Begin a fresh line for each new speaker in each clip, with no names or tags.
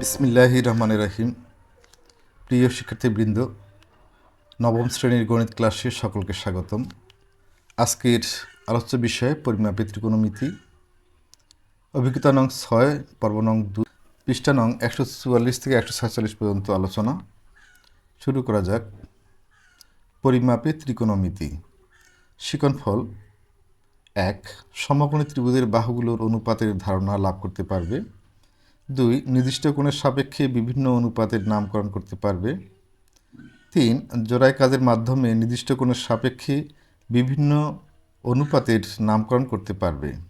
বিসমিল্লাহ রহমান রাহিম প্রিয় শিক্ষার্থীবৃন্দ, নবম শ্রেণির গণিত ক্লাসে সকলকে স্বাগতম। আজকের আলোচ্য বিষয় পরিমাপের ত্রিকোণমিতি অভিজ্ঞতা নং ছয়, পর্ব নং দুই, পৃষ্ঠা নং একশো চুয়াল্লিশ থেকে একশো সাতচল্লিশ পর্যন্ত আলোচনা। শুরু করা যাক। পরিমাপে ত্রিকোণমিতি। শিকনফল এক, সমকোণী ত্রিভুজের বাহুগুলোর অনুপাতের ধারণা লাভ করতে পারবে। দুই, নির্দিষ্ট কোণের সাপেক্ষে বিভিন্ন অনুপাতের নামকরণ করতে পারবে। তিন জোড়াই কাজের মাধ্যমে নির্দিষ্ট কোণের সাপেক্ষে বিভিন্ন অনুপাতের নামকরণ করতে পারবে।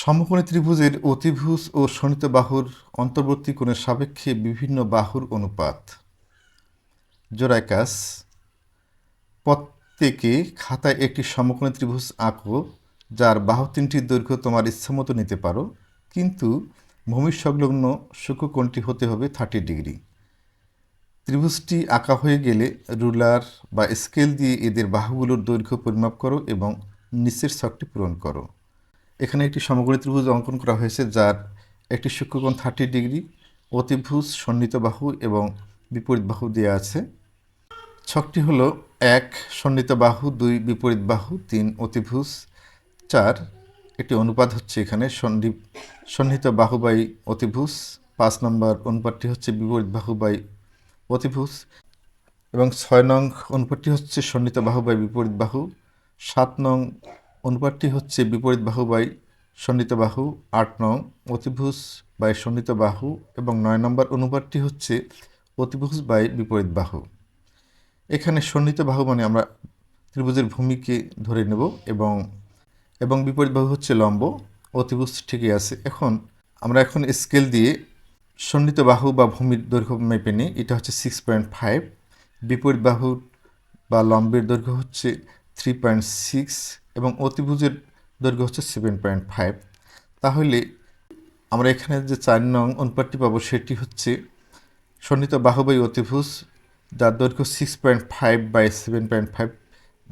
সমকোণী ত্রিভুজের অতিভুজ ও শনিত বাহুর অন্তর্বর্তী কোণের সাপেক্ষে বিভিন্ন বাহুর অনুপাত। জোড়াই কাজ প্রত্যেকে খাতায় একটি সমকোণী ত্রিভুজ আঁকো, যার বাহু তিনটির দৈর্ঘ্য তোমার ইচ্ছামতো নিতে পারো, কিন্তু ভূমির সংলগ্ন কোণটি হতে হবে থার্টি ডিগ্রি। ত্রিভুজটি আঁকা হয়ে গেলে রুলার বা স্কেল দিয়ে এদের বাহুগুলোর দৈর্ঘ্য পরিমাপ করো এবং নিচের ছকটি পূরণ করো। এখানে একটি সমগ্রী ত্রিভুজ অঙ্কন করা হয়েছে, যার একটি সূক্ষ্মকোণ থার্টি ডিগ্রি, অতিভুজ, সন্নিহিত বাহু এবং বিপরীত বাহু দেওয়া আছে। ছকটি হলো এক, সন্নিহিত বাহু, দুই, বিপরীত বাহু, তিন, অতিভুজ, চার, একটি অনুপাত হচ্ছে এখানে সন্নি সন্নিহিত বাহুবাই অতিভুজ, পাঁচ নম্বর অনুপাতটি হচ্ছে বিপরীত বাহুবাই অতিভুজ, এবং ছয় নং অনুপাতটি হচ্ছে সন্নিহিত বাহুবাই বিপরীত বাহু, সাত নং অনুপাতটি হচ্ছে বিপরীত বাহু বাই সন্নিহিত বাহু আট নং অতিভুজ বাই সন্নিহিত বাহু এবং নয় নম্বর অনুপাতটি হচ্ছে অতিভুজ বাই বিপরীত বাহু। এখানে সন্নিহিত বাহু মানে আমরা ত্রিভুজের ভূমিকে ধরে নেব এবং এবং বিপরীত বাহু হচ্ছে লম্ব, অতিভুজ ঠিকই আছে। এখন আমরা এখন স্কেল দিয়ে সন্নিহিত বাহু বা ভূমির দৈর্ঘ্য মেপে নিই। এটা হচ্ছে সিক্স পয়েন্ট ফাইভ বিপরীত বাহু বা লম্বের দৈর্ঘ্য হচ্ছে থ্রি পয়েন্ট সিক্স এবং অতিভুজের দৈর্ঘ্য হচ্ছে সেভেন পয়েন্ট ফাইভ। তাহলে আমরা এখানে যে চার নং অনুপাতটি পাবো সেটি হচ্ছে সন্নিহিত বাহু বাই অতিভুজ, যার দৈর্ঘ্য six point five by seven point five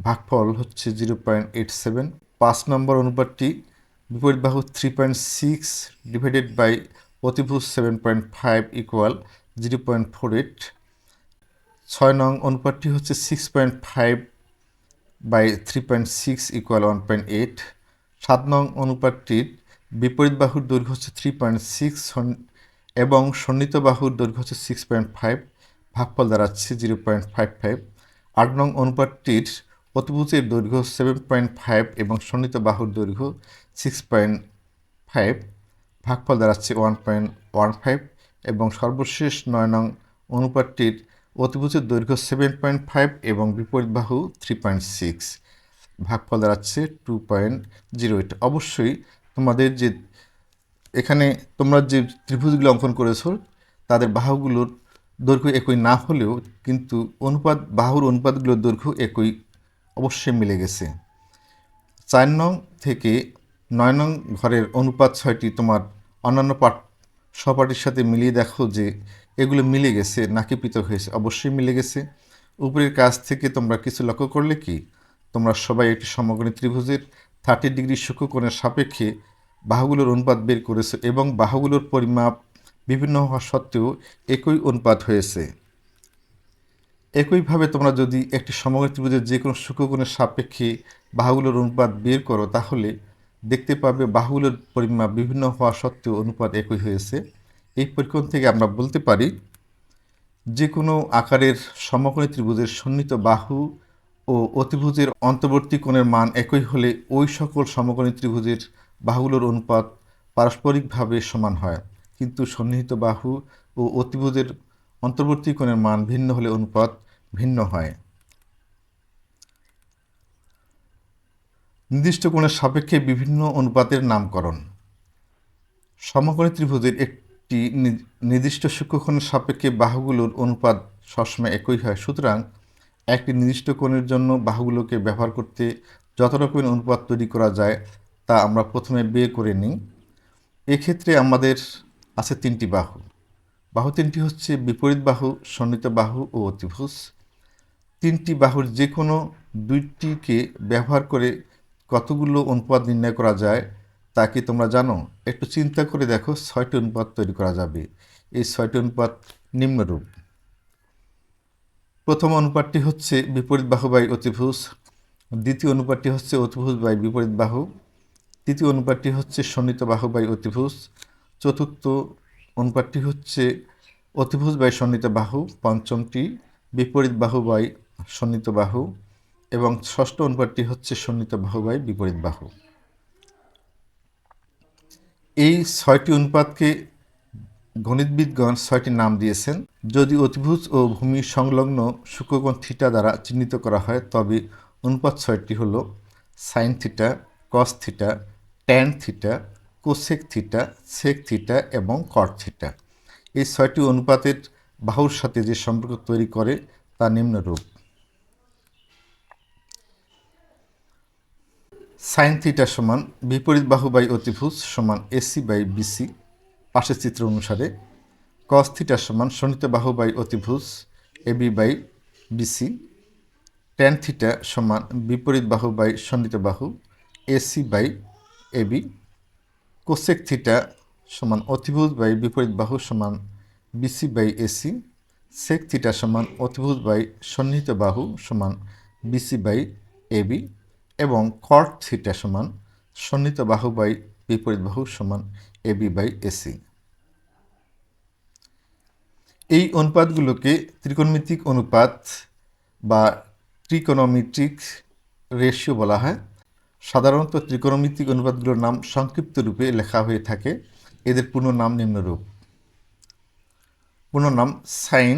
ভাগফল হচ্ছে জিরো পয়েন্ট এইট সেভেন। পাঁচ নম্বর অনুপাতটি বিপরীত বাহু three point six divided by অতিভুজ seven point five equal zero point four eight. ছয় নং অনুপাতটি হচ্ছে six point five by three point six equal one point eight সাত নং অনুপাতটির বিপরীত বাহুর দৈর্ঘ্য হচ্ছে থ্রি পয়েন্ট সিক্স এবং সন্নিহিত বাহুর দৈর্ঘ্য হচ্ছে সিক্স পয়েন্ট ফাইভ ভাগফল দাঁড়াচ্ছে জিরো পয়েন্ট ফাইভ ফাইভ আট নং অনুপাতটির অতিভুজের দৈর্ঘ্য সেভেন পয়েন্ট ফাইভ এবং সন্নিহিত বাহুর দৈর্ঘ্য সিক্স পয়েন্ট ফাইভ ভাগফল দাঁড়াচ্ছে ওয়ান পয়েন্ট ওয়ান ফাইভ এবং সর্বশেষ নয় নং অনুপাতটির অতিভুজের দৈর্ঘ্য সেভেন পয়েন্ট ফাইভ এবং বিপরীত বাহু থ্রি পয়েন্ট সিক্স ভাগফল দাঁড়াচ্ছে টু পয়েন্ট জিরো এইট অবশ্যই তোমাদের যে এখানে তোমরা যে ত্রিভুজগুলো অঙ্কন করেছ, তাদের বাহুগুলোর দৈর্ঘ্য একই না হলেও কিন্তু অনুপাত, বাহুর অনুপাতগুলোর দৈর্ঘ্য একই অবশ্যই মিলে গেছে। চার নং থেকে নয় নং ঘরের অনুপাত ছয়টি তোমার অন্যান্য পাঠ সহপাঠীর সাথে মিলিয়ে দেখো যে এগুলো মিলে গেছে, নাকি পৃথক হয়েছে? অবশ্যই মিলে গেছে। উপরের কাজ থেকে তোমরা কিছু লক্ষ্য করলে কি? তোমরা সবাই একটি সমগ্রী ত্রিভুজের থার্টি ডিগ্রি সূক্ষ্মকোণের সাপেক্ষে বাহুগুলোর অনুপাত বের করেছে এবং বাহুগুলোর পরিমাপ বিভিন্ন হওয়া সত্ত্বেও একই অনুপাত হয়েছে। একইভাবে তোমরা যদি একটি সমগ্র ত্রিভুজের যে কোনো সূক্ষ্মকোণের সাপেক্ষে বাহুগুলোর অনুপাত বের করো, তাহলে দেখতে পাবে বাহুগুলোর পরিমাপ বিভিন্ন হওয়া সত্ত্বেও অনুপাত একই হয়েছে। এই পরিকল্পন থেকে আমরা বলতে পারি যে কোনো আকারের সমকোণী ত্রিভুজের সন্নিহিত বাহু ও অতিভুজের অন্তর্বর্তী কোণের মান একই হলে ওই সকল সমকোণী ত্রিভুজের বাহুগুলোর অনুপাত পারস্পরিকভাবে সমান হয়। কিন্তু সন্নিহিত বাহু ও অতিভুজের অন্তর্বর্তী কোণের মান ভিন্ন হলে অনুপাত ভিন্ন হয়। নির্দিষ্ট কোণের সাপেক্ষে বিভিন্ন অনুপাতের নামকরণ। সমকোণী ত্রিভুজের একটি নির্দিষ্ট সূক্ষ্মকোণের সাপেক্ষে বাহুগুলোর অনুপাত সবসময় একই হয়। সুতরাং একটি নির্দিষ্ট কোণের জন্য বাহুগুলোকে ব্যবহার করতে যত রকমের অনুপাত তৈরি করা যায় তা আমরা প্রথমে বের করে নিই। এক্ষেত্রে আমাদের আছে তিনটি বাহু। বাহু তিনটি হচ্ছে বিপরীত বাহু, সন্নিহিত বাহু ও অতিভুজ। তিনটি বাহুর যে কোনো দুইটিকে ব্যবহার করে কতগুলো অনুপাত নির্ণয় করা যায় তা কি তোমরা জানো? একটু চিন্তা করে দেখো, ছয়টি অনুপাত তৈরি করা যাবে। এই ছয়টি অনুপাত নিম্নরূপ। প্রথম অনুপাতটি হচ্ছে বিপরীত বাহু বাই অতিভুজ। দ্বিতীয় অনুপাতটি হচ্ছে অতিভুজ বাই বিপরীত বাহু। তৃতীয় অনুপাতটি হচ্ছে সন্নিহিত বাহু বাই অতিভুজ। চতুর্থ অনুপাতটি হচ্ছে অতিভুজ বাই সন্নিহিত বাহু, পঞ্চমটি বিপরীত বাহু বাই সন্নিহিত বাহু। এবং ষষ্ঠ অনুপাতটি হচ্ছে সন্নিহিত বাহু বাই বিপরীত বাহু। এই ছয়টি অনুপাতকে গণিতবিদগণ ছয়টি নাম দিয়েছেন। যদি অতিভুজ ও ভূমি সংলগ্ন শুক্রকোণ থিটা দ্বারা চিহ্নিত করা হয়, তবে অনুপাত ছয়টি হল sine theta, cos theta, tan theta, cosec theta, sec theta এবং কট থিটা। এই ছয়টি অনুপাতের বাহুর সাথে যে সম্পর্ক তৈরি করে, তা নিম্নরূপ। সাইন থিটা সমান বিপরীত বাহু বাই অতিভুজ সমান এসি বাই বিসি পাশের চিত্র অনুসারে। কস থিটা সমান সন্নিহিত বাহু বাই অতিভুজ AB by BC tan theta সমান বিপরীত বাহু বাই সন্নিহিত বাহু AC by AB cosec theta সমান অতিভুজ বাই বিপরীত বাহু সমান BC by AC sec theta সমান অতিভুজ বাই সন্নিহিত বাহু সমান বিসি বাই এবি এবং কট থিটা সমান, সন্নিহিত বাহু বাই বিপরীত বাহু সমান এবি বাই এসি এই অনুপাতগুলোকে ত্রিকোণমিতিক অনুপাত বা ট্রিকোনোমেট্রিক রেশিও বলা হয়। সাধারণত ত্রিকোণমিতিক অনুপাতগুলোর নাম সংক্ষিপ্ত রূপে লেখা হয়ে থাকে। এদের পূর্ণ নাম নিম্নরূপ পূর্ণ নাম sine,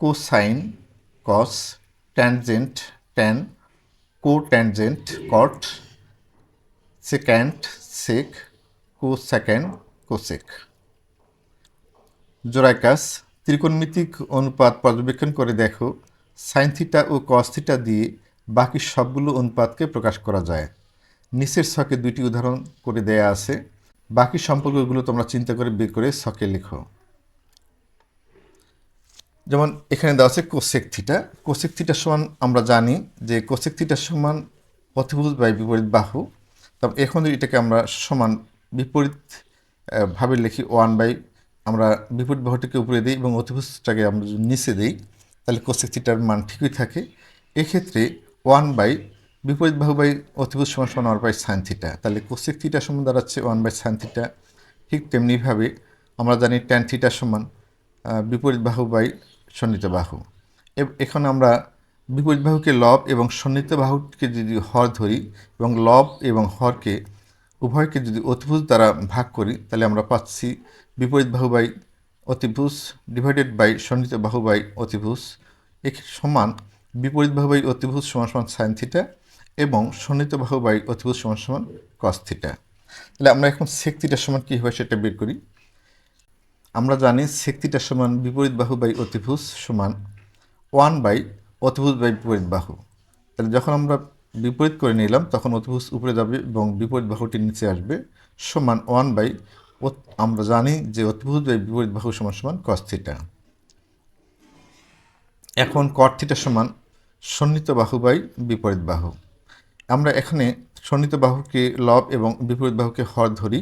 cosine, cos, tangent, tan cotangent cot secant sec cosecant cosec. জোরাইকাস, ত্রিকোণমিতিক অনুপাত পর্যবেক্ষণ করে দেখো, সাইন থিটা ও কস থিটা দিয়ে বাকি সবগুলো অনুপাতকে প্রকাশ করা যায়। নিচের ছকে দুইটি উদাহরণ করে দেয়া আছে। বাকি সম্পর্কগুলো তোমরা চিন্তা করে বের করে ছকে লেখো। যেমন এখানে দেওয়া আছে কোসেক থিটা কোসেক থিটার সমান আমরা জানি যে কোসেক থিটার সমান অতিভুজ বাই বিপরীত বাহু। তবে এখন যদি এটাকে আমরা সমান বিপরীত ভাবে লিখি ওয়ান বাই আমরা বিপরীত বাহুটিকে উপরে দিই এবং অতিভুজটাকে আমরা যদি নিচে দিই, তাহলে কোসেক থিটার মান ঠিকই থাকে। এক্ষেত্রে ওয়ান বাই বিপরীত বাহু বাই অতিভুজ সমান সমান ওয়ান বাই সাইন থিটা তাহলে কোসেক থিটা সমান দাঁড়াচ্ছে ওয়ান বাই সাইন থিটা ঠিক তেমনিভাবে আমরা জানি ট্যান থিটা সমান বিপরীত বাহু বাই সন্নিহিত বাহু। এখন আমরা বিপরীত বাহুকে লব এবং সন্নিহিত বাহুকে যদি হর ধরি এবং লব এবং হরকে উভয়কে যদি অতিভুজ দ্বারা ভাগ করি, তাহলে আমরা পাচ্ছি বিপরীত বাহু বাই অতিভুজ ডিভাইডেড বাই সন্নিহিত বাহু বাই অতিভুজ। এ সমান বিপরীত বাহু বাই অতিভুজ সমান সমান সাইন থিটা এবং সন্নিহিত বাহু বাই অতিভুজ সমান সমান কস থিটা তাহলে আমরা এখন সেক থিটার সমান কী হয় সেটা বের করি। আমরা জানি থিটার সমান বিপরীত বাহু বাই অতিভুজ সমান ওয়ান বাই অতিভুজ বাই বিপরীত বাহু। তাহলে যখন আমরা বিপরীত করে নিলাম, তখন অতিভুজ উপরে যাবে এবং বিপরীত বাহুটি নিচে আসবে সমান ওয়ান বাই আমরা জানি যে অতিভুজ বাই বিপরীত বাহু সমান সমান কস থিটা এখন কট থিটা সমান সন্নিহিত বাহু বাই বিপরীত বাহু। আমরা এখানে সন্নিহিত বাহুকে লব এবং বিপরীত বাহুকে হর ধরি।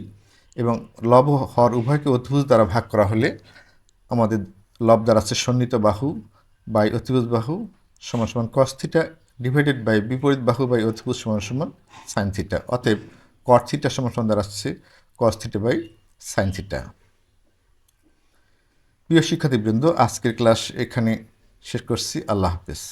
এবং লব হর উভয়কে অতিভুজ দ্বারা ভাগ করা হলে আমাদের লব দ্বারা আছে সন্নিহিত বাহু বাই অতিভুজ বাহু সমান সমান কস থিটা ডিভাইডেড বাই বিপরীত বাহু বাই অতিভুজ সমান সমান সাইন থিটা অতএব কট থিটা সমান সমান দাঁড়াচ্ছে cos theta by sine theta প্রিয় শিক্ষার্থীবৃন্দ, আজকের ক্লাস এখানে শেষ করছি। আল্লাহ হাফেজ।